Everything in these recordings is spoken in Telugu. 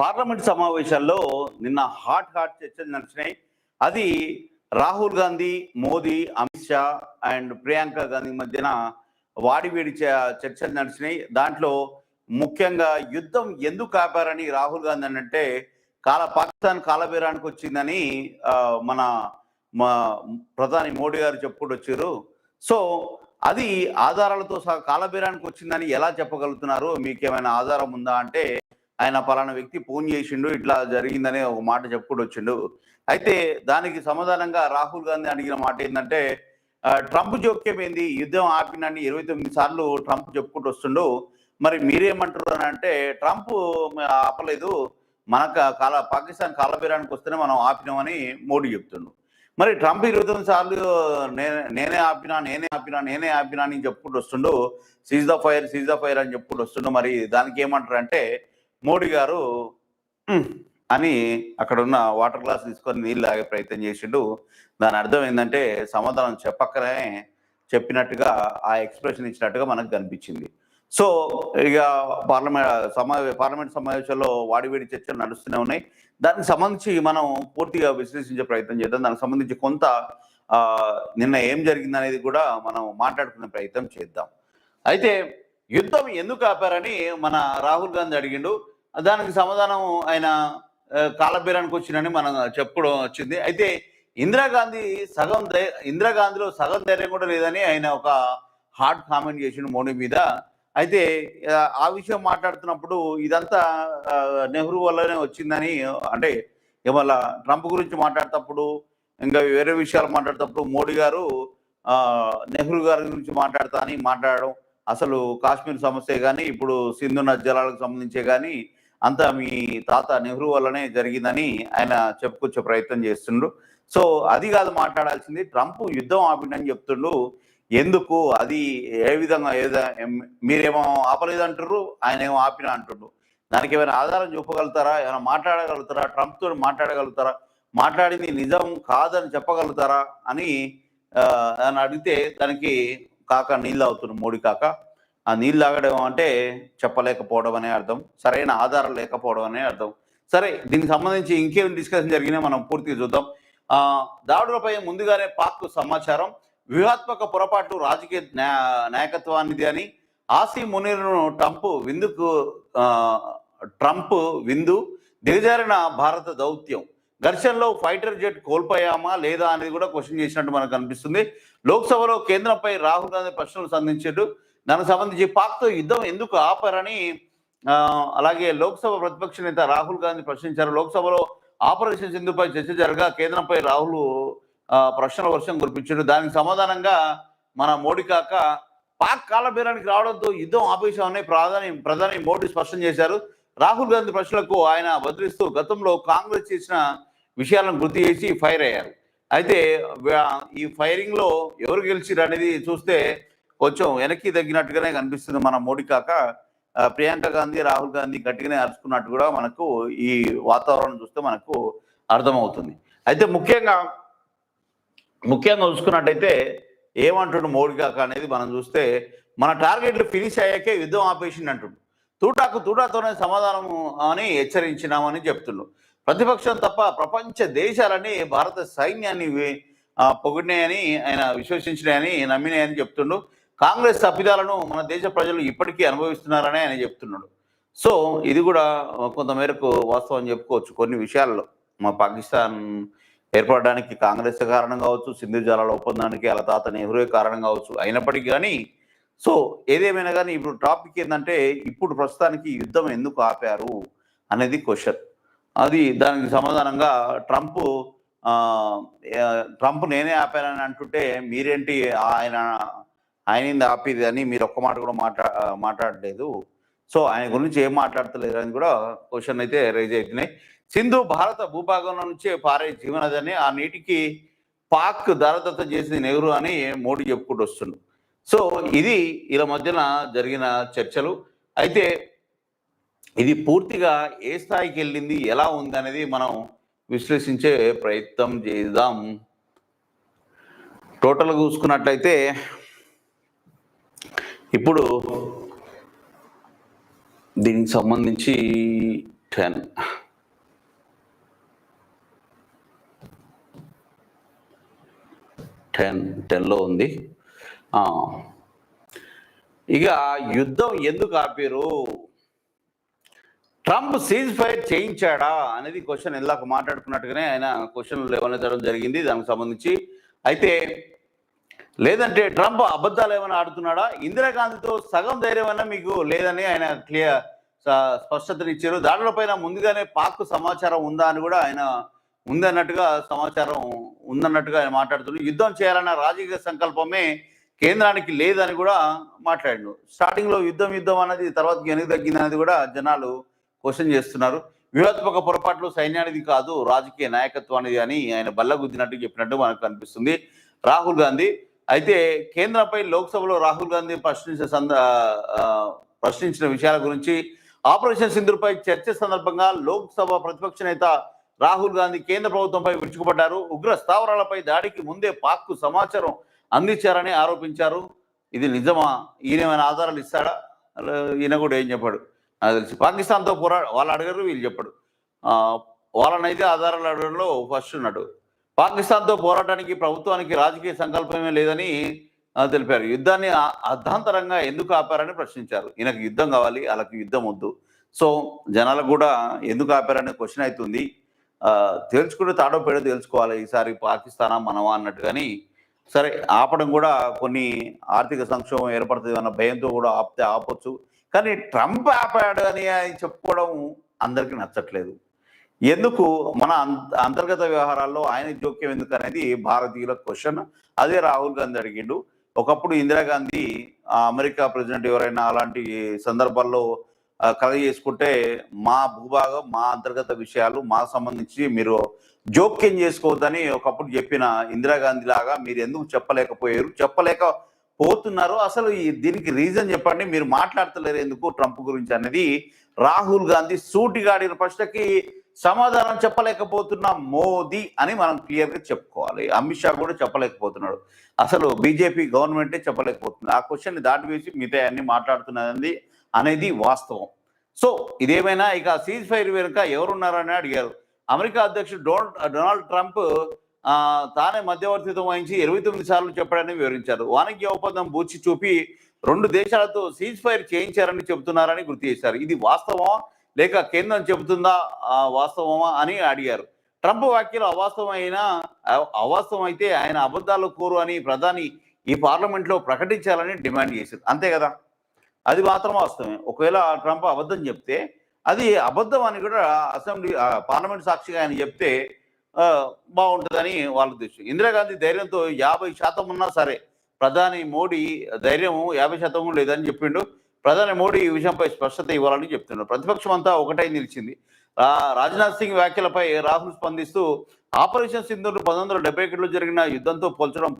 పార్లమెంట్ సమావేశాల్లో నిన్న హాట్ హాట్ చర్చలు నడిచినాయి. అది రాహుల్ గాంధీ మోదీ అమిత్ షా అండ్ ప్రియాంక గాంధీ మధ్యన వాడివేడి చ- చర్చలు నడిచినాయి. దాంట్లో ముఖ్యంగా యుద్ధం ఎందుకు ఆపారని రాహుల్ గాంధీ అని అంటే కాల పాకిస్తాన్ కాలబేరానికి వచ్చిందని మన మా ప్రధాని మోడీ గారు చెప్పుకుంటూ వచ్చారు. సో అది ఆధారాలతో సహా కాలబేరానికి వచ్చిందని ఎలా చెప్పగలుగుతున్నారు? మీకు ఏమైనా ఆధారం ఉందా అంటే ఆయన పలానా వ్యక్తి ఫోన్ చేసిండు ఇట్లా జరిగిందని ఒక మాట చెప్పుకుంటూ వచ్చిండు. అయితే దానికి సమాధానంగా రాహుల్ గాంధీ అడిగిన మాట ఏంటంటే ట్రంప్ జోక్యం ఏంది? యుద్ధం ఆపినని ఇరవై తొమ్మిది సార్లు ట్రంప్ చెప్పుకుంటూ వస్తుండు. మరి మీరేమంటారు అని అంటే ట్రంప్ ఆపలేదు. మన కా- కాల పాకిస్తాన్ కాలబేరానికి వస్తేనే మనం ఆపినామని మోడీ చెప్తుండు. మరి ట్రంప్ ఇరవై తొమ్మిది సార్లు నేనే నేనే ఆపినా నేనే ఆపినా నేనే ఆపినా అని చెప్పుకుంటూ వస్తుండు. Cease the fire cease the fire అని చెప్పుకుంటూ వస్తుండు. మరి దానికి ఏమంటారు అంటే మోడీ గారు అని అక్కడ ఉన్న వాటర్ గ్లాస్ తీసుకొని నీళ్ళు తాగే ప్రయత్నం చేసిండు. దాని అర్థం ఏంటంటే సమాధానం చెప్పక్కనే చెప్పినట్టుగా ఆ ఎక్స్ప్రెషన్ ఇచ్చినట్టుగా మనకు కనిపించింది. సో ఇక పార్లమెంట్ సమావే పార్లమెంట్ సమావేశంలో వాడివేడి చర్చలు నడుస్తూనే ఉన్నాయి. దానికి సంబంధించి మనం పూర్తిగా విశ్లేషించే ప్రయత్నం చేద్దాం. దానికి సంబంధించి కొంత నిన్న ఏం జరిగింది అనేది కూడా మనం మాట్లాడుకునే ప్రయత్నం చేద్దాం. అయితే యుద్ధం ఎందుకు ఆపారని మన రాహుల్ గాంధీ అడిగిండు. దానికి సమాధానం ఆయన ఆ, కాలబేరానికి వచ్చిందని మనం చెప్పుకోవడం వచ్చింది. అయితే ఇందిరాగాంధీ సగం ధై ఇందిరాగాంధీలో సగం ధైర్యం కూడా లేదని ఆయన ఒక హార్డ్ కామెంట్ చేసిండు మోడీ మీద. అయితే ఆ, విషయం మాట్లాడుతున్నప్పుడు ఇదంతా నెహ్రూ వల్లనే వచ్చిందని అంటే ఇవాళ ట్రంప్ గురించి మాట్లాడేటప్పుడు ఇంకా వేరే విషయాలు మాట్లాడేటప్పుడు మోడీ గారు నెహ్రూ గారి గురించి మాట్లాడతా అని మాట్లాడడం అసలు కాశ్మీర్ సమస్య కానీ ఇప్పుడు సింధు నది జలాలకు సంబంధించే కానీ అంతా మీ తాత నెహ్రూ వల్లనే జరిగిందని ఆయన చెప్పుకొచ్చే ప్రయత్నం చేస్తుండ్రు. సో అది కాదు మాట్లాడాల్సింది ట్రంప్ యుద్ధం ఆపిండని చెప్తుండు ఎందుకు? అది ఏ విధంగా ఏదో మీరేమో మీరేమో ఆపలేదంటారు ఆయన ఏమో ఆపిన అంటుండ్రు. దానికి ఏమైనా ఆధారం చూపగలుగుతారా? ఏమైనా మాట్లాడగలుగుతారా? ట్రంప్ మాట్లాడగలుగుతారా? మాట్లాడింది నిజం కాదని చెప్పగలుగుతారా? అని అని అడిగితే దానికి కాక నీళ్ళు అవుతుంది మోడీ కాక. ఆ నీళ్ళు తాగడం అంటే చెప్పలేకపోవడం అనే అర్థం సరైన ఆధారం లేకపోవడం అనే అర్థం. సరే దీనికి సంబంధించి ఇంకేం డిస్కషన్ జరిగినా మనం పూర్తిగా చూద్దాం. దాడులపై ముందుగానే పాక్ సమాచారం వ్యూహాత్మక పొరపాటు రాజకీయ న్యా- నాయకత్వానిది అని ఆసీ మునీర్ను ట్రంప్ విందుకు ట్రంప్ విందు దిగజారిన భారత దౌత్యం. ఘర్షణలో ఫైటర్ జెట్ కోల్పోయామా లేదా అనేది కూడా క్వశ్చన్ చేసినట్టు మనకు అనిపిస్తుంది లోక్సభలో కేంద్రంపై రాహుల్ గాంధీ ప్రశ్నలు సంధించాడు. దానికి సంబంధించి పాక్తో యుద్ధం ఎందుకు ఆపరని అలాగే లోక్సభ ప్రతిపక్ష నేత రాహుల్ గాంధీ ప్రశ్నించారు. లోక్సభలో ఆపరేషన్ సింధుపై చర్చ జరగా కేంద్రంపై రాహుల్ ఆ, ప్రశ్నల వర్షం కురిపించారు. దానికి సమాధానంగా మన మోడీ కాక పాక్ కాలబేరానికి రావడంతో యుద్ధం ఆపేశామని ప్రధాని ప్రధాని మోడీ స్పష్టం చేశారు. రాహుల్ గాంధీ ప్రశ్నలకు ఆయన బదిలిస్తూ గతంలో కాంగ్రెస్ చేసిన విషయాలను గుర్తు చేసి ఫైర్ అయ్యారు. అయితే ఈ ఫైరింగ్లో ఎవరు గెలిచిరు అనేది చూస్తే కొంచెం వెనక్కి తగ్గినట్టుగానే కనిపిస్తుంది మన మోడీ కాక. ప్రియాంక గాంధీ రాహుల్ గాంధీ గట్టిగానే అరుచుకున్నట్టు కూడా మనకు ఈ వాతావరణం చూస్తే మనకు అర్థమవుతుంది. అయితే ముఖ్యంగా ముఖ్యంగా చూసుకున్నట్టయితే ఏమంటుండు మోడీ కాక అనేది మనం చూస్తే మన టార్గెట్లు ఫినిష్ అయ్యాకే యుద్ధం ఆపేసింది అంటుండు. తూటాకు తూటాతోనే సమాధానం అని హెచ్చరించినామని చెప్తుండు. ప్రతిపక్షం తప్ప ప్రపంచ దేశాలని భారత సైన్యాన్ని పొగిడినాయని ఆయన విశ్వసించినాయని నమ్మినాయని చెప్తుండు. కాంగ్రెస్ తప్పిదాలను మన దేశ ప్రజలు ఇప్పటికీ అనుభవిస్తున్నారని ఆయన చెప్తున్నాడు. సో ఇది కూడా కొంత మేరకు వాస్తవం చెప్పుకోవచ్చు. కొన్ని విషయాల్లో మా పాకిస్తాన్ ఏర్పడడానికి కాంగ్రెస్ కారణం కావచ్చు సింధు జలాల ఒప్పందానికి అలా తాత నెహ్రూ కారణం కావచ్చు అయినప్పటికీ కానీ సో ఏదేమైనా కానీ ఇప్పుడు టాపిక్ ఏంటంటే ఇప్పుడు ప్రస్తుతానికి యుద్ధం ఎందుకు ఆపారు అనేది క్వశ్చన్. అది దానికి సమాధానంగా ట్రంప్ ట్రంప్ నేనే ఆపానని అంటుంటే మీరేంటి ఆయన ఆయన ఆపిది అని మీరు ఒక్క మాట కూడా మాట్లా మాట్లాడలేదు. సో ఆయన గురించి ఏం మాట్లాడతలేరు అని కూడా క్వశ్చన్ అయితే రైజ్ అవుతున్నాయి సింధు భారత భూభాగంలో నుంచే పారే జీవనదని ఆ నీటికి పాక్ దారదత్త చేసింది నెహ్రూ అని మోడీ చెప్పుకుంటూ వస్తుండు. సో ఇది ఇలా మధ్యన జరిగిన చర్చలు. అయితే ఇది పూర్తిగా ఏ స్థాయికి వెళ్ళింది ఎలా ఉంది అనేది మనం విశ్లేషించే ప్రయత్నం చేద్దాం. టోటల్గా చూసుకున్నట్లయితే ఇప్పుడు దీనికి సంబంధించి టెన్. టెన్ టెన్లో ఉంది. ఇక యుద్ధం ఎందుకు ఆపారు? ట్రంప్ సీజ్ ఫైర్ చేయించాడా అనేది క్వశ్చన్ ఇందాక మాట్లాడుకున్నట్టుగానే ఆయన క్వశ్చన్ లేవనెత్తడం జరిగింది. దానికి సంబంధించి అయితే లేదంటే ట్రంప్ అబద్ధాలు ఏమైనా ఆడుతున్నాడా? ఇందిరాగాంధీతో సగం ధైర్యం మీకు లేదని ఆయన క్లియర్ స్పష్టతనిచ్చారు దాడులపైన ముందుగానే పాక్ సమాచారం ఉందా అని కూడా ఆయన ఉందన్నట్టుగా సమాచారం ఉందన్నట్టుగా ఆయన మాట్లాడుతున్నారు. యుద్ధం చేయాలన్న రాజకీయ సంకల్పమే కేంద్రానికి లేదని కూడా మాట్లాడిండు స్టార్టింగ్లో యుద్ధం యుద్ధం అనేది తర్వాత వెనక్కి తగ్గింది అనేది కూడా జనాలు క్వశ్చన్ చేస్తున్నారు. వ్యూహాత్మక పొరపాట్లు సైన్యానికి కాదు రాజకీయ నాయకత్వానికి అని ఆయన బల్లగుద్దినట్టు చెప్పినట్టు మనకు కనిపిస్తుంది రాహుల్ గాంధీ అయితే కేంద్రంపై లోక్సభలో రాహుల్ గాంధీ ప్రశ్నించిన సంద ప్రశ్నించిన విషయాల గురించి ఆపరేషన్ సింధుపై చర్చ సందర్భంగా లోక్సభ ప్రతిపక్ష నేత రాహుల్ గాంధీ కేంద్ర ప్రభుత్వంపై విరుచుకుపడ్డారు. ఉగ్ర స్థావరాలపై దాడికి ముందే పాక్కు సమాచారం అందించారని ఆరోపించారు. ఇది నిజమా? ఈయన ఏమైనా ఆధారాలు ఇస్తాడా? ఈయన కూడా ఏం చెప్పాడు? నాకు తెలిసి పాకిస్తాన్తో పోరా వాళ్ళు అడగరు వీళ్ళు చెప్పడు. వాళ్ళనైతే ఆధారాలు అడగడంలో ఫస్ట్ ఉన్నాడు. పాకిస్తాన్తో పోరాటానికి ప్రభుత్వానికి రాజకీయ సంకల్పమే లేదని తెలిపారు. యుద్ధాన్ని అర్ధాంతరంగా ఎందుకు ఆపారని ప్రశ్నించారు. ఈయనకు యుద్ధం కావాలి వాళ్ళకి యుద్ధం వద్దు. సో జనాలకు కూడా ఎందుకు ఆపారనే క్వశ్చన్ అవుతుంది. తేల్చుకుంటే తాడో పేడో తెలుసుకోవాలి ఈసారి పాకిస్తానా మనమా అన్నట్టు కానీ సరే ఆపడం కూడా కొన్ని ఆర్థిక సంక్షోభం ఏర్పడుతుంది అన్న భయంతో కూడా ఆపితే ఆపొచ్చు. కానీ ట్రంప్ ఆపాడు అని చెప్పుకోవడం అందరికీ నచ్చట్లేదు. ఎందుకు మన అంత- అంతర్గత వ్యవహారాల్లో ఆయన జోక్యం ఎందుకు అనేది భారతీయుల క్వశ్చన్. అదే రాహుల్ గాంధీ అడిగిండు. ఒకప్పుడు ఇందిరాగాంధీ అమెరికా ప్రెసిడెంట్ ఎవరైనా అలాంటి సందర్భాల్లో ఆ, కలగ చేసుకుంటే మా భూభాగం మా అంతర్గత విషయాలు మా సంబంధించి మీరు జోక్యం చేసుకోవద్దని ఒకప్పుడు చెప్పిన ఇందిరాగాంధీ లాగా మీరు ఎందుకు చెప్పలేకపోయారు? చెప్పలేక పోతున్నారు. అసలు ఈ దీనికి రీజన్ చెప్పండి. మీరు మాట్లాడతలేరు ఎందుకు ట్రంప్ గురించి అనేది రాహుల్ గాంధీ సూటిగా అడిగిన ప్రశ్నకి సమాధానం చెప్పలేకపోతున్న మోదీ అని మనం క్లియర్గా చెప్పుకోవాలి. అమిత్ షా కూడా చెప్పలేకపోతున్నాడు. అసలు బీజేపీ గవర్నమెంటే చెప్పలేకపోతుంది. ఆ క్వశ్చన్ని దాటివేసి మిగతా అన్ని మాట్లాడుతున్నది అనేది వాస్తవం. సో ఇదేమైనా ఇక సీజ్ ఫైర్ వెనుక ఎవరున్నారని అడిగారు. అమెరికా అధ్యక్షుడు డొనాల్డ్ డొనాల్డ్ ట్రంప్ తానే మధ్యవర్తిత్వం వహించి ఇరవై తొమ్మిది సార్లు చెప్పాడని వివరించారు. వాణిజ్య ఒప్పందం బూచి చూపి రెండు దేశాలతో సీజ్ ఫైర్ చేయించారని చెబుతున్నారని గుర్తు చేశారు. ఇది వాస్తవం. లేక కేంద్రం చెబుతుందా ఆ, వాస్తవమా అని అడిగారు. ట్రంప్ వ్యాఖ్యలు అవాస్తవమైన అవాస్తవం అయితే ఆయన అబద్ధాలు కోరు అని ప్రధాని ఈ పార్లమెంట్లో ప్రకటించాలని డిమాండ్ చేశారు. అంతే కదా? అది మాత్రం వాస్తవమే. ఒకవేళ ట్రంప్ అబద్ధం చెప్తే అది అబద్ధం అని కూడా అసెంబ్లీ పార్లమెంట్ సాక్షిగా ఆయన చెప్తే బాగుంటుందని వాళ్ళ ఉద్దేశం. ఇందిరాగాంధీ ధైర్యంతో యాభై శాతం ఉన్నా సరే ప్రధాని మోడీ ధైర్యం యాభై శాతం లేదని చెప్పిండు. ప్రధాని మోడీ ఈ విషయంపై స్పష్టత ఇవ్వాలని చెప్తున్నారు. ప్రతిపక్షం అంతా ఒకటై నిలిచింది. రాజ్నాథ్ సింగ్ వ్యాఖ్యలపై రాహుల్ స్పందిస్తూ ఆపరేషన్ సింధూర్ పంతొమ్మిది వందల డెబ్బై ఒకటిలో జరిగిన యుద్ధంతో పోల్చడం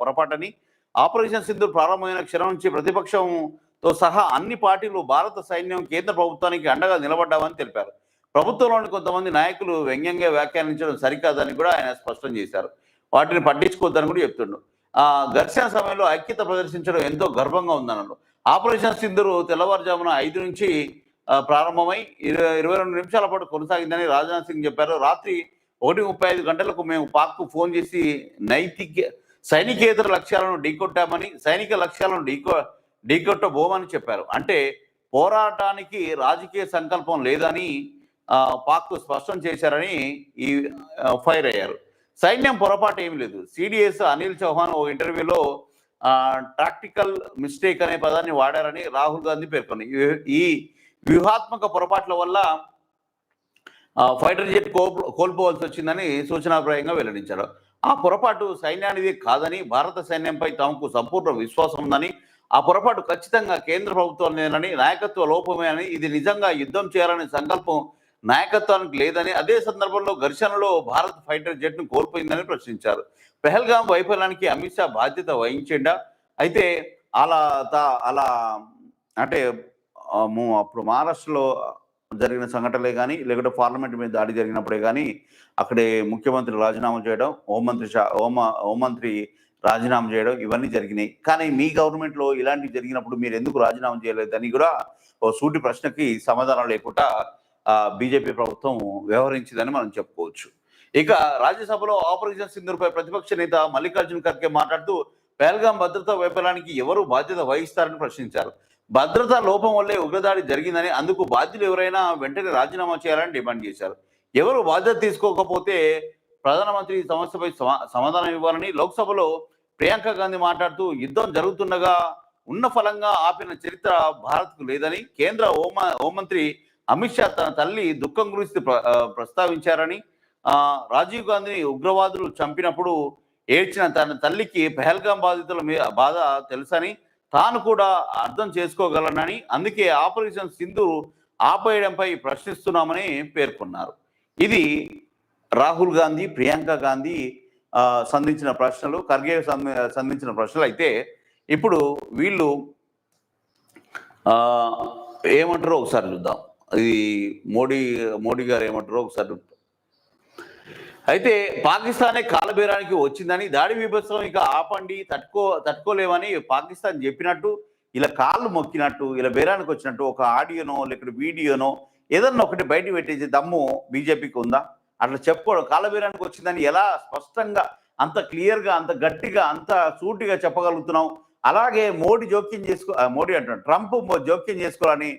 పొరపాటని ఆపరేషన్ సింధూర్ ప్రారంభమైన క్షణం నుంచి ప్రతిపక్షంతో సహా అన్ని పార్టీలు భారత సైన్యం కేంద్ర ప్రభుత్వానికి అండగా నిలబడ్డామని తెలిపారు. ప్రభుత్వంలోని కొంతమంది నాయకులు వ్యంగ్యంగా వ్యాఖ్యానించడం సరికాదని కూడా ఆయన స్పష్టం చేశారు. వాటిని పట్టించుకోవద్దని కూడా చెప్తుండ్రు. ఆ ఘర్షణ సమయంలో ఐక్యత ప్రదర్శించడం ఎంతో గర్వంగా ఉందన్నారు. ఆపరేషన్ సింధూరు తెల్లవారుజామున ఐదు నుంచి ప్రారంభమై ఇరవై ఇరవై రెండు నిమిషాల పాటు కొనసాగిందని రాజ్నాథ్ సింగ్ చెప్పారు. రాత్రి ఒకటి ముప్పై ఐదు గంటలకు మేము పాక్కు ఫోన్ చేసి నైతిక సైనికేతర లక్ష్యాలను ఢీకొట్టామని సైనిక లక్ష్యాలను ఢీకొ ఢీకొట్టబోమని చెప్పారు. అంటే పోరాటానికి రాజకీయ సంకల్పం లేదని పాక్ స్పష్టం చేశారని ఈ ఫైర్ అయ్యారు. సైన్యం పొరపాటు ఏమీ లేదు. సిడిఎస్ అనిల్ చౌహాన్ ఓ ఇంటర్వ్యూలో టాక్టికల్ మిస్టేక్ అనే పదాన్ని వాడారని రాహుల్ గాంధీ పేర్కొన్నారు ఈ- వ్యూహాత్మక పొరపాట్ల వల్ల ఫైటర్ జెట్ కోల్ కోల్పోవాల్సి వచ్చిందని సూచనాప్రాయంగా వెల్లడించారు. ఆ పొరపాటు సైన్యానిది కాదని భారత సైన్యంపై తమకు సంపూర్ణ విశ్వాసం ఉందని ఆ పొరపాటు ఖచ్చితంగా కేంద్ర ప్రభుత్వాన్ని నాయకత్వ లోపమే అని ఇది నిజంగా యుద్ధం చేయాలనే సంకల్పం నాయకత్వానికి లేదని అదే సందర్భంలో ఘర్షణలో భారత్ ఫైటర్ జెట్ను కోల్పోయిందని ప్రశ్నించారు. పెహల్గాం వైఫల్యానికి అమిత్ షా బాధ్యత వహించిండా? అయితే అలా తా- అలా అంటే అప్పుడు మహారాష్ట్రలో జరిగిన సంఘటనలే కానీ లేకుంటే పార్లమెంట్ మీద దాడి జరిగినప్పుడే కానీ అక్కడే ముఖ్యమంత్రి రాజీనామా చేయడం హోంమంత్రి షా హోమ హోంమంత్రి రాజీనామా చేయడం ఇవన్నీ జరిగినాయి. కానీ మీ గవర్నమెంట్లో ఇలాంటివి జరిగినప్పుడు మీరు ఎందుకు రాజీనామా చేయలేదని కూడా ఓ సూటి ప్రశ్నకి సమాధానం లేకుండా బీజేపీ ప్రభుత్వం వ్యవహరించిందని మనం చెప్పుకోవచ్చు. ఇక రాజ్యసభలో ఆపరేషన్ సింధూర్పై ప్రతిపక్ష నేత మల్లికార్జున ఖర్గే మాట్లాడుతూ పహల్గాం భద్రతా వైఫల్యానికి ఎవరు బాధ్యత వహిస్తారని ప్రశ్నించారు. భద్రతా లోపం వల్లే ఉగ్రదాడి జరిగిందని అందుకు బాధ్యులు ఎవరైనా వెంటనే రాజీనామా చేయాలని డిమాండ్ చేశారు. ఎవరు బాధ్యత తీసుకోకపోతే ప్రధానమంత్రి ఈ సమస్యపై సమా- సమాధానం ఇవ్వాలని లోక్సభలో ప్రియాంక గాంధీ మాట్లాడుతూ యుద్ధం జరుగుతుండగా ఉన్న ఫలంగా ఆపిన చరిత్ర భారత్కు లేదని కేంద్ర హోమ హోంమంత్రి అమిత్ షా తన తల్లి దుఃఖం గురించి ప్ర- ప్రస్తావించారని రాజీవ్ గాంధీని ఉగ్రవాదులు చంపినప్పుడు ఏడ్చిన తన తల్లికి పెహల్గాం బాధితుల మీద బాధ తెలుసని తాను కూడా అర్థం చేసుకోగలనని అందుకే ఆపరేషన్ సింధు ఆపేయడంపై ప్రశ్నిస్తున్నామని పేర్కొన్నారు ఇది రాహుల్ గాంధీ ప్రియాంక గాంధీ సంధించిన ప్రశ్నలు ఖర్గే సంధించిన ప్రశ్నలు అయితే ఇప్పుడు వీళ్ళు ఏమంటారో ఒకసారి చూద్దాం ఇది మోడీ మోడీ గారు ఏమంటారో ఒకసారి చూద్దాం. అయితే పాకిస్తానే కాలబేరానికి వచ్చిందని దాడి విభత్సం ఇక ఆపండి తట్టుకో తట్టుకోలేమని పాకిస్తాన్ చెప్పినట్టు ఇలా కాళ్ళు మొక్కినట్టు ఇలా బేరానికి వచ్చినట్టు ఒక ఆడియోనో లేకపోతే వీడియోనో ఏదన్నా ఒకటి బయట పెట్టేసి దమ్ము బీజేపీకి ఉందా? అట్లా చెప్పుకోవడం కాలబేరానికి వచ్చిందని ఎలా స్పష్టంగా అంత క్లియర్గా అంత గట్టిగా అంత సూటిగా చెప్పగలుగుతున్నాం అలాగే మోడీ జోక్యం చేసుకో మోడీ అంటున్నాడు ట్రంప్ జోక్యం చేసుకోవాలని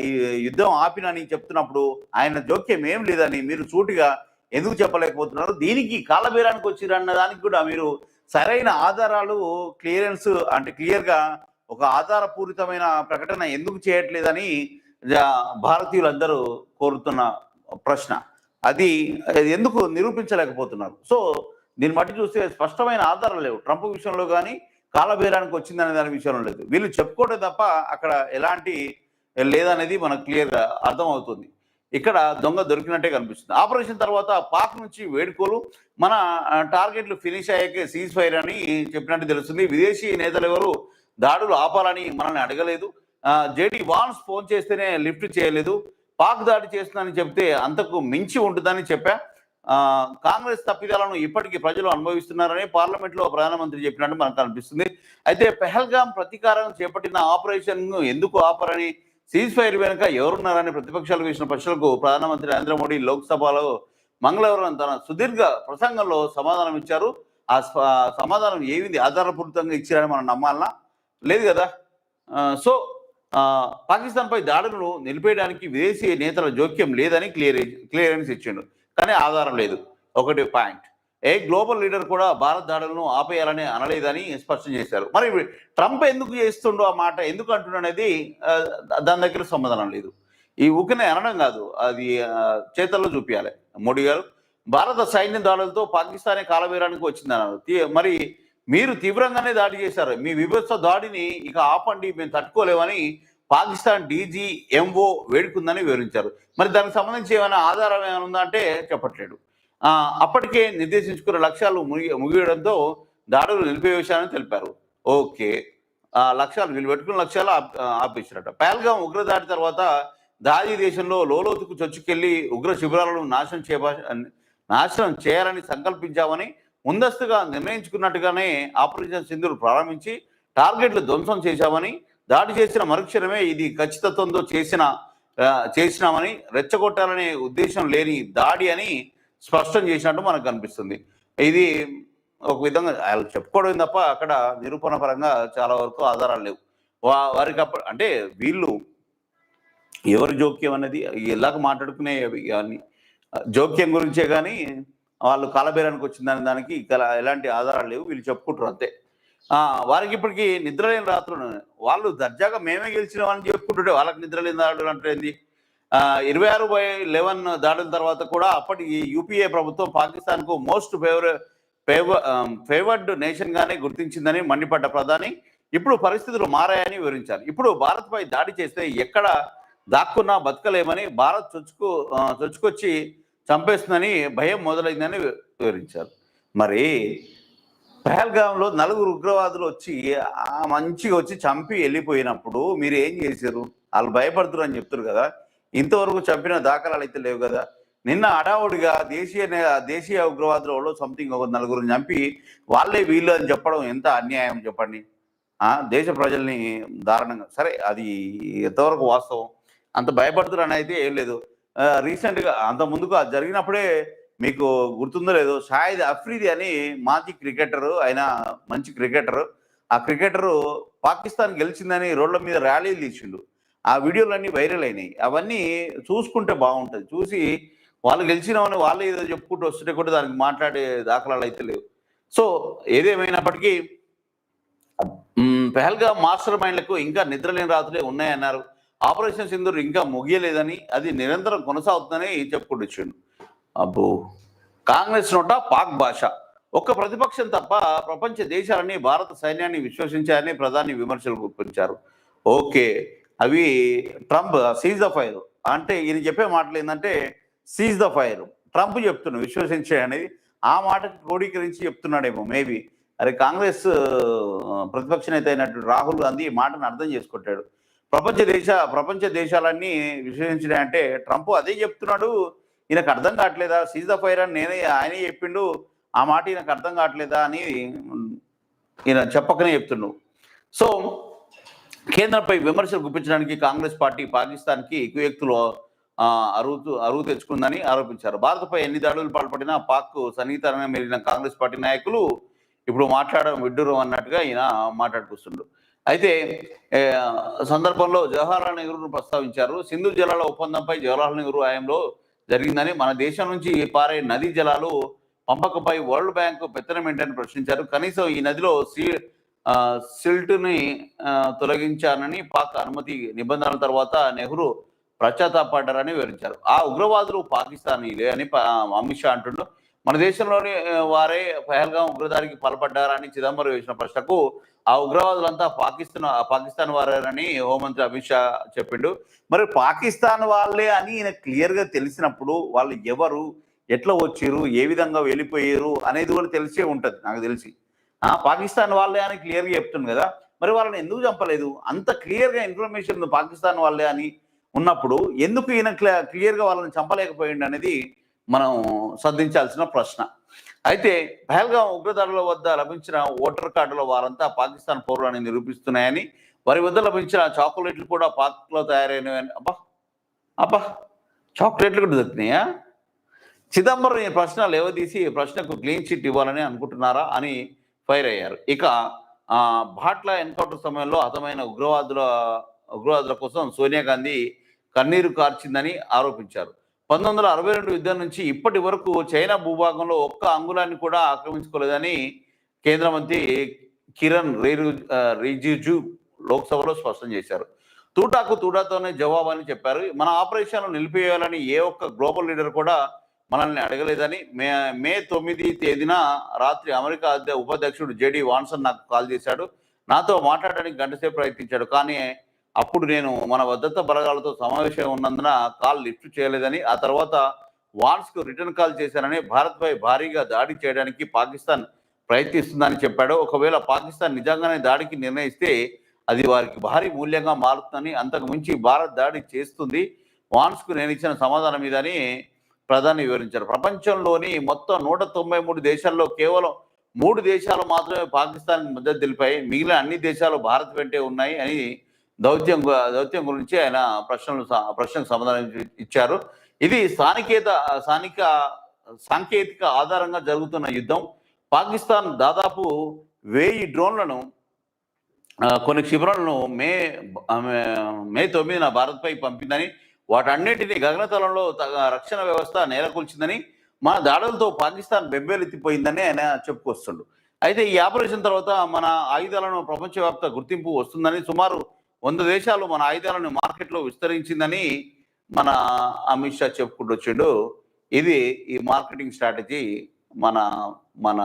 ఈ యుద్ధం ఆపినని చెప్తున్నప్పుడు ఆయన జోక్యం ఏం లేదని మీరు సూటిగా ఎందుకు చెప్పలేకపోతున్నారు? దీనికి కాలబేరానికి వచ్చిరన్న దానికి కూడా మీరు సరైన ఆధారాలు క్లియరెన్స్ అంటే క్లియర్గా ఒక ఆధారపూరితమైన ప్రకటన ఎందుకు చేయట్లేదని భారతీయులందరూ కోరుతున్న ప్రశ్న. అది అది ఎందుకు నిరూపించలేకపోతున్నారు? సో దీన్ని బట్టి చూస్తే స్పష్టమైన ఆధారాలు లేవు. ట్రంప్ విషయంలో కానీ కాలబేరానికి వచ్చిందనే దాని విషయంలో లేదు. వీళ్ళు చెప్పుకోవడం తప్ప అక్కడ ఎలాంటి లేదనేది మనకు క్లియర్గా అర్థమవుతుంది. ఇక్కడ దొంగ దొరికినట్టే కనిపిస్తుంది. ఆపరేషన్ తర్వాత పాక్ నుంచి వేడుకోలు మన టార్గెట్లు ఫినిష్ అయ్యాకే సీజ్ ఫైర్ అని చెప్పినట్టు తెలుస్తుంది. విదేశీ నేతలు ఎవరు దాడులు ఆపాలని మనల్ని అడగలేదు. జేడీ వాన్స్ ఫోన్ చేస్తేనే లిఫ్ట్ చేయలేదు. పాక్ దాడి చేస్తుందని చెప్తే అంతకు మించి ఉంటుందని చెప్పా. కాంగ్రెస్ తప్పిదాలను ఇప్పటికీ ప్రజలు అనుభవిస్తున్నారని పార్లమెంట్లో ప్రధానమంత్రి చెప్పినట్టు మనకు అనిపిస్తుంది అయితే పెహల్గాం ప్రతీకారం చేపట్టిన ఆపరేషన్ ఎందుకు ఆపరని సీజ్ ఫైర్ వెనుక ఎవరున్నారని ప్రతిపక్షాలు వేసిన ప్రశ్నలకు ప్రధానమంత్రి నరేంద్ర మోడీ లోక్సభలో మంగళవారం తన సుదీర్ఘ ప్రసంగంలో సమాధానం ఇచ్చారు. ఆ సమాధానం ఏమిది? ఆధారపూరితంగా ఇచ్చారని మనం నమ్మాలనా లేదు కదా? సో పాకిస్తాన్పై దాడులను నిలిపేయడానికి విదేశీ నేతల జోక్యం లేదని క్లియర్ క్లియరెన్స్ ఇచ్చిండు. కానీ ఆధారం లేదు. ఒకటి పాయింట్. ఏ గ్లోబల్ లీడర్ కూడా భారత్ దాడులను ఆపేయాలని అనలేదని స్పష్టం చేశారు. మరి ట్రంప్ ఎందుకు చేస్తుండో ఆ మాట ఎందుకు అంటున్నాడు అనేది దాని దగ్గర సమాధానం లేదు. ఈ ఊకనే అనడం కాదు అది చేతల్లో చూపించాలి మోడీ గారు భారత సైన్య దాడులతో పాకిస్తానే కాలబేరానికి వచ్చిందన్నారు అన్నారు. మరి మీరు తీవ్రంగానే దాడి చేశారు. మీ విభత్స దాడిని ఇక ఆపండి మేము తట్టుకోలేమని పాకిస్తాన్ డీజీ ఎంఓ వేడుకుందని వివరించారు. మరి దానికి సంబంధించి ఏమైనా ఆధారం ఏమైనా ఉందా అంటే చెప్పట్లేదు. అప్పటికే నిర్దేశించుకున్న లక్ష్యాలు ముగి ముగియడంతో దాడులు నిలిపివేశారని తెలిపారు. ఓకే. ఆ లక్ష్యాలు వీళ్ళు పెట్టుకున్న లక్ష్యాలు ఆప్- ఆపేశారట. పహల్గాం ఉగ్రదాడి తర్వాత దాడి దేశంలో లోలోతుకు చొచ్చుకెళ్ళి ఉగ్ర శిబిరాలను నాశనం చేయబా నాశనం చేయాలని సంకల్పించామని ముందస్తుగా నిర్ణయించుకున్నట్టుగానే ఆపరేషన్ సింధులు ప్రారంభించి టార్గెట్లు ధ్వంసం చేశామని దాడి చేసిన మరుక్షణమే ఇది ఖచ్చితత్వంతో చేసిన చేసినామని రెచ్చగొట్టాలనే ఉద్దేశం లేని దాడి అని స్పష్టం చేసినట్టు మనకు కనిపిస్తుంది. ఇది ఒక విధంగా వాళ్ళు చెప్పుకోవడం తప్ప అక్కడ నిరూపణ పరంగా చాలా వరకు ఆధారాలు లేవు. వా- వారికి అప్పుడు అంటే వీళ్ళు ఎవరి జోక్యం అనేది ఎలాగ మాట్లాడుకునే కానీ జోక్యం గురించే కానీ వాళ్ళు కాలబేరానికి వచ్చిందనే దానికి ఎలాంటి ఆధారాలు లేవు. వీళ్ళు చెప్పుకుంటారు అంతే. ఆ, వారికి ఇప్పటికి నిద్ర లేని రాత్రులు. వాళ్ళు దర్జాగా మేమే గెలిచినామని చెప్పుకుంటుంటే వాళ్ళకి నిద్ర లేని దాడులు అంటే ఏంది? ఇరవై ఆరు బై లెవెన్ దాడుల తర్వాత కూడా అప్పటి యూపీఏ ప్రభుత్వం పాకిస్తాన్కు most favour favour favoured nation గానే గుర్తించిందని మండిపడ్డ ప్రధాని. ఇప్పుడు పరిస్థితులు మారాయని వివరించారు. ఇప్పుడు భారత్పై దాడి చేస్తే ఎక్కడ దాక్కున్నా బతకలేమని భారత్ చొచ్చుకు చొచ్చుకొచ్చి చంపేస్తుందని భయం మొదలైందని వివరించారు. మరి పహల్గాంలో నలుగురు ఉగ్రవాదులు వచ్చి మంచిగా వచ్చి చంపి వెళ్ళిపోయినప్పుడు మీరు ఏం చేశారు? వాళ్ళు భయపడుతున్నారు అని చెప్తారు కదా. ఇంతవరకు చంపిన దాఖలాలు అయితే లేవు కదా. నిన్న అడావుడిగా దేశీయ నే- దేశీయ ఉగ్రవాదులలో సంథింగ్ ఒక నలుగురిని చంపి వాళ్ళే వీళ్ళు అని చెప్పడం ఎంత అన్యాయం చెప్పండి. ఆ దేశ ప్రజల్ని దారుణంగా సరే అది ఎంతవరకు వాస్తవం? అంత భయపడుతున్నారు అయితే ఏం లేదు. రీసెంట్గా గా అంత ముందుకు అది జరిగినప్పుడే మీకు గుర్తుందో లేదో షాయిద్ అఫ్రీది అని మాజీ క్రికెటర్ ఆయన మంచి క్రికెటర్. ఆ క్రికెటర్ పాకిస్తాన్ గెలిచిందని రోడ్ల మీద ర్యాలీలు తీసిండు. ఆ వీడియోలన్నీ వైరల్ అయినాయి. అవన్నీ చూసుకుంటే బాగుంటుంది. చూసి వాళ్ళు గెలిచినామని వాళ్ళు ఏదో చెప్పుకుంటూ వస్తుంటే కూడా దానికి మాట్లాడే దాఖలాలు అయితే లేవు. సో ఏదేమైనప్పటికీ పెహల్గా మాస్టర్ మైండ్లకు ఇంకా నిద్రలేని రాత్రులే ఉన్నాయన్నారు. ఆపరేషన్ సింధూర్ ఇంకా ముగియలేదని అది నిరంతరం కొనసాగుతుందని చెప్పుకుంటూ అబ్బో! కాంగ్రెస్ నోట పాక్ భాష. ఒక్క ప్రతిపక్షం తప్ప ప్రపంచ దేశాలని భారత సైన్యాన్ని విశ్వసించారని ప్రధాని విమర్శలు గుర్తించారు ఓకే. అవి ట్రంప్ సీజ్ ద ఫైర్ అంటే ఈయన చెప్పే మాటలు ఏంటంటే సీజ్ ద ఫైర్ ట్రంప్ చెప్తున్నాడు విశ్వసించే అనేది. ఆ మాటకి క్రోడీకరించి చెప్తున్నాడేమో మేబీ అరే కాంగ్రెస్ ప్రతిపక్ష నేత అయినటువంటి రాహుల్ గాంధీ ఈ మాటను అర్థం చేసుకుంటాడు. ప్రపంచ దేశ ప్రపంచ దేశాలన్నీ విశ్వసించినాయంటే ట్రంప్ అదే చెప్తున్నాడు. ఈయనకు అర్థం కావట్లేదా? సీజ్ ద ఫైర్ అని నేనే ఆయనే చెప్పిండు. ఆ మాట ఈయనకు అర్థం కావట్లేదా అని ఈయన చెప్పకనే చెప్తున్నాడు. సో కేంద్రంపై విమర్శలు గుప్పించడానికి కాంగ్రెస్ పార్టీ పాకిస్తాన్కి కుయక్తులు అరువు అరువు తెచ్చుకుందని ఆరోపించారు. భారత్పై ఎన్ని దాడులు పాల్పడినా పాక్ సన్నిహితంగా మెరిగిన కాంగ్రెస్ పార్టీ నాయకులు ఇప్పుడు మాట్లాడడం విడ్డూరం అన్నట్టుగా ఈయన మాట్లాడుకొస్తుండ్రు అయితే సందర్భంలో జవహర్లాల్ నెహ్రూను ప్రస్తావించారు. సింధు జలాల ఒప్పందంపై జవహర్లాల్ నెహ్రూ హయాంలో జరిగిందని మన దేశం నుంచి పారే నదీ జలాలు పంపకపై వరల్డ్ బ్యాంక్ పెత్తనం ఏంటని ప్రశ్నించారు. కనీసం ఈ నదిలో సీ సిల్ట్ని తొలగించారని తొలగించానని పాక్ అనుమతి నిబంధనల తర్వాత నెహ్రూ పడ్డారని వివరించారు. ఆ ఉగ్రవాదులు పాకిస్తానీలే అని అమిత్ షా అంటుండు. మన దేశంలోని వారే పహల్గా ఉగ్రదాడికి పాల్పడ్డారని చిదంబరం వేసిన ప్రశ్నకు ఆ ఉగ్రవాదులంతా పాకిస్తాన్ పాకిస్తాన్ వారేనని హోంమంత్రి అమిత్ షా చెప్పిండు. మరి పాకిస్తాన్ వాళ్ళే అని ఈయన క్లియర్గా తెలిసినప్పుడు వాళ్ళు ఎవరు ఎట్లా వచ్చారు ఏ విధంగా వెళ్ళిపోయారు అనేది కూడా తెలిసే ఉంటుంది నాకు తెలిసి. పాకిస్తాన్ వాళ్ళే అని క్లియర్గా చెప్తుంది కదా. మరి వాళ్ళని ఎందుకు చంపలేదు? అంత క్లియర్గా ఇన్ఫర్మేషన్ ఉంది పాకిస్తాన్ వాళ్ళే అని ఉన్నప్పుడు ఎందుకు ఈయన క్లియర్గా వాళ్ళని చంపలేకపోయింది అనేది మనం సంధించాల్సిన ప్రశ్న. అయితే పహల్గాం ఉగ్రదాడుల వద్ద లభించిన ఓటర్ కార్డుల వారంతా పాకిస్తాన్ పౌరులని నిరూపిస్తున్నాయని వారి వద్ద లభించిన చాక్లెట్లు కూడా పాక్లో తయారైనవని అబ్బా! అబ్బా! చాక్లెట్లు కూడా దొరికినాయా? చిదంబరం ఈ ప్రశ్న లేవదీసి ఈ ప్రశ్నకు క్లీన్ చిట్ ఇవ్వాలని అనుకుంటున్నారా అని ఫైర్ అయ్యారు. ఇక భాట్ల ఎన్కౌంటర్ సమయంలో హతమైన ఉగ్రవాదుల ఉగ్రవాదుల కోసం సోనియా గాంధీ కన్నీరు కార్చిందని ఆరోపించారు. పంతొమ్మిది వందల అరవై రెండు యుద్ధం నుంచి ఇప్పటి వరకు చైనా భూభాగంలో ఒక్క అంగుళాన్ని కూడా ఆక్రమించుకోలేదని కేంద్ర మంత్రి కిరణ్ రిజు రిజిజు లోక్సభలో స్పష్టం చేశారు. తూటాకు తూటాతోనే జవాబు అని చెప్పారు. మన ఆపరేషన్లు నిలిపివేయాలని ఏ ఒక్క గ్లోబల్ లీడర్ కూడా మనల్ని అడగలేదని మే మే తొమ్మిది తేదీన రాత్రి అమెరికా ఉపాధ్యక్షుడు జేడి వాన్సన్ నాకు కాల్ చేశాడు. నాతో మాట్లాడడానికి గంటసేపు ప్రయత్నించాడు. కానీ అప్పుడు నేను మన భద్రతా బలగాలతో సమావేశం ఉన్నందున కాల్ లిఫ్ట్ చేయలేదని ఆ తర్వాత వాన్స్కు రిటర్న్ కాల్ చేశానని భారత్పై భారీగా దాడి చేయడానికి పాకిస్తాన్ ప్రయత్నిస్తుందని చెప్పాడు. ఒకవేళ పాకిస్తాన్ నిజంగానే దాడికి నిర్ణయిస్తే అది వారికి భారీ మూల్యంగా మారుతుందని అంతకు మించి భారత్ దాడి చేస్తుంది. వాన్స్కు నేను ఇచ్చిన సమాధానం ఇదని ప్రధాని వివరించారు. ప్రపంచంలోని మొత్తం నూట తొంభై మూడు దేశాల్లో కేవలం మూడు దేశాలు మాత్రమే పాకిస్తాన్ మద్దతు తెలిపాయి. మిగిలిన అన్ని దేశాలు భారత్ వెంటే ఉన్నాయి అని దౌత్యం దౌత్యం గురించి ఆయన ప్రశ్నలు ప్రశ్నకు సమాధానం ఇచ్చారు. ఇది స్థానికేత స్థానిక సాంకేతిక ఆధారంగా జరుగుతున్న యుద్ధం. పాకిస్తాన్ దాదాపు వెయ్యి డ్రోన్లను కొన్ని క్షిపణులను మే- మే తొమ్మిదిన భారత్పై పంపిందని వాటన్నిటిని గగనతలంలో తగ- రక్షణ వ్యవస్థ నేలకొల్చిందని మన దాడులతో పాకిస్తాన్ బెబ్బేలెత్తిపోయిందని ఆయన చెప్పుకొస్తుండు. అయితే ఈ ఆపరేషన్ తర్వాత మన ఆయుధాలను ప్రపంచవ్యాప్త గుర్తింపు వస్తుందని సుమారు వంద దేశాలు మన ఆయుధాలను మార్కెట్లో విస్తరించిందని మన అమిత్ షా చెప్పుకుంటూ వచ్చిండు ఇది ఈ మార్కెటింగ్ స్ట్రాటజీ మన మన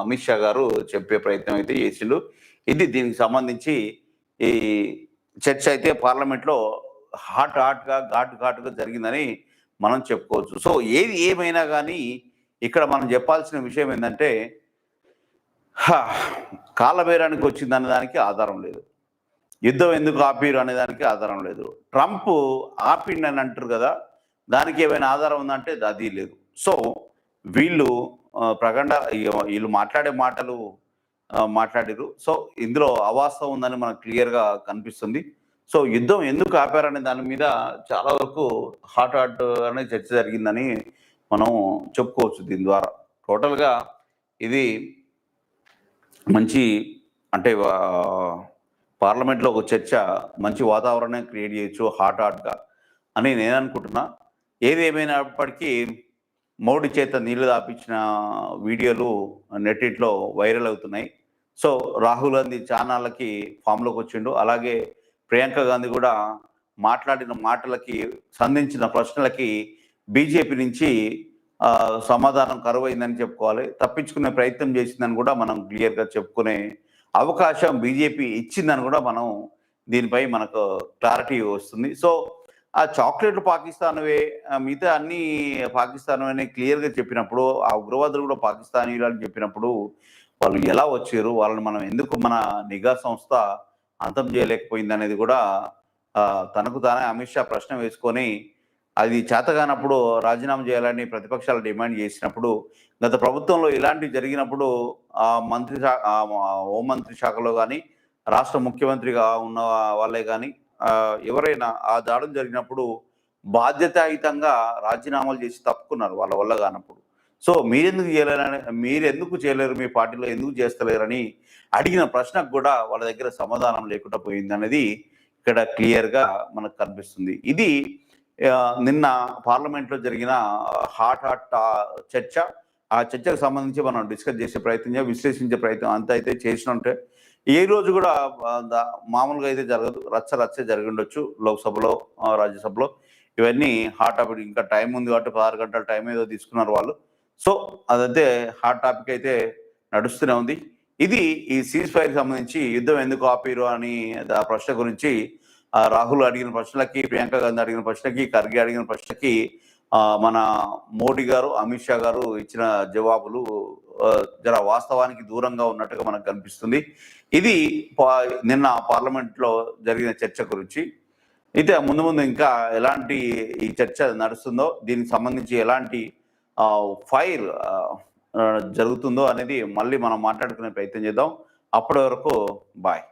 అమిత్ షా గారు చెప్పే ప్రయత్నం అయితే చేసిండు. ఇది దీనికి సంబంధించి ఈ చర్చ అయితే పార్లమెంట్లో హాట్ హాట్గా ఘాటు ఘాటుగా జరిగిందని మనం చెప్పుకోవచ్చు. సో ఏది ఏమైనా కానీ ఇక్కడ మనం చెప్పాల్సిన విషయం ఏంటంటే హా, వచ్చిందనే దానికి ఆధారం లేదు. యుద్ధం ఎందుకు ఆపిరు అనే దానికి ఆధారం లేదు. ట్రంప్ ఆపిండని అంటారు కదా దానికి ఏమైనా ఆధారం ఉందంటే అది లేదు. సో వీళ్ళు ప్రకండ ప్రగండ వీళ్ళు మాట్లాడే మాటలు మాట్లాడారు సో ఇందులో అవాస్తవం ఉందని మనకు క్లియర్గా కనిపిస్తుంది. సో యుద్ధం ఎందుకు ఆపారనే దాని మీద చాలా వరకు హాట్ హాట్ అనే చర్చ జరిగిందని మనం చెప్పుకోవచ్చు దీని ద్వారా. టోటల్గా ఇది మంచి అంటే పార్లమెంట్లో ఒక చర్చ మంచి వాతావరణం క్రియేట్ చేయొచ్చు హాట్ హాట్గా అని నేను అనుకుంటున్నా. ఏది ఏమైనప్పటికీ మోడీ చేత నీళ్ళు దాపించిన వీడియోలు నెట్టిట్లో వైరల్ అవుతున్నాయి. సో రాహుల్ గాంధీ ఛానళ్ళకి ఫామ్లోకి వచ్చిండు. అలాగే ప్రియాంక గాంధీ కూడా మాట్లాడిన మాటలకి సంధించిన ప్రశ్నలకి బీజేపీ నుంచి సమాధానం కరువైందని చెప్పుకోవాలి. తప్పించుకునే ప్రయత్నం చేసిందని కూడా మనం క్లియర్గా చెప్పుకునే అవకాశం బీజేపీ ఇచ్చిందని కూడా మనం దీనిపై మనకు క్లారిటీ వస్తుంది. సో ఆ చాక్లెట్లు పాకిస్తాన్వే మిగతా అన్ని పాకిస్తాన్ అని క్లియర్గా చెప్పినప్పుడు ఆ ఉగ్రవాదులు కూడా పాకిస్తానీయులు అని చెప్పినప్పుడు వాళ్ళు ఎలా వచ్చారు? వాళ్ళని మనం ఎందుకు మన నిఘా సంస్థ అంతం చేయలేకపోయింది అనేది కూడా తనకు తానే అమిత్ షా ప్రశ్న వేసుకొని అది చేతగానప్పుడు రాజీనామా చేయాలని ప్రతిపక్షాలు డిమాండ్ చేసినప్పుడు గత ప్రభుత్వంలో ఇలాంటివి జరిగినప్పుడు ఆ మంత్రి శా హోంమంత్రి శాఖలో కానీ రాష్ట్ర ముఖ్యమంత్రిగా ఉన్న వాళ్ళే కానీ ఎవరైనా ఆ దాడులు జరిగినప్పుడు బాధ్యతాయుతంగా రాజీనామాలు చేసి తప్పుకున్నారు వాళ్ళ వల్ల కానప్పుడు. సో మీరెందుకు చేయలేరని మీరు ఎందుకు చేయలేరు మీ పార్టీలో ఎందుకు చేస్తలేరని అడిగిన ప్రశ్నకు కూడా వాళ్ళ దగ్గర సమాధానం లేకుండా పోయింది అనేది ఇక్కడ క్లియర్గా మనకు కనిపిస్తుంది. ఇది నిన్న పార్లమెంట్లో జరిగిన హాట్ హాట్ చర్చ. ఆ చర్చకు సంబంధించి మనం డిస్కస్ చేసే ప్రయత్నం విశ్లేషించే ప్రయత్నం అంత అయితే చేసినట్టే ఏ రోజు కూడా మామూలుగా అయితే జరగదు. రచ్చ రచ్చ జరిగి ఉండొచ్చు లోక్సభలో రాజ్యసభలో. ఇవన్నీ హాట్ టాపిక్ ఇంకా టైం ఉంది కాబట్టి పదహారు గంటల టైం ఏదో తీసుకున్నారు వాళ్ళు. సో అదైతే హాట్ టాపిక్ అయితే నడుస్తూనే ఉంది. ఇది ఈ సీజ్ ఫైర్ సంబంధించి యుద్ధం ఎందుకు ఆపిరు అని ఆ ప్రశ్న గురించి రాహుల్ అడిగిన ప్రశ్నలకి ప్రియాంక గాంధీ అడిగిన ప్రశ్నకి ఖర్గే అడిగిన ప్రశ్నకి మన మోడీ గారు అమిత్ షా గారు ఇచ్చిన జవాబులు జర వాస్తవానికి దూరంగా ఉన్నట్టుగా మనకు కనిపిస్తుంది. ఇది నిన్న పార్లమెంట్లో జరిగిన చర్చ గురించి. అయితే ముందు ముందు ఇంకా ఎలాంటి ఈ చర్చ నడుస్తుందో దీనికి సంబంధించి ఎలాంటి ఫైర్ జరుగుతుందో అనేది మళ్ళీ మనం మాట్లాడుకునే ప్రయత్నం చేద్దాం. అప్పటి వరకు బాయ్.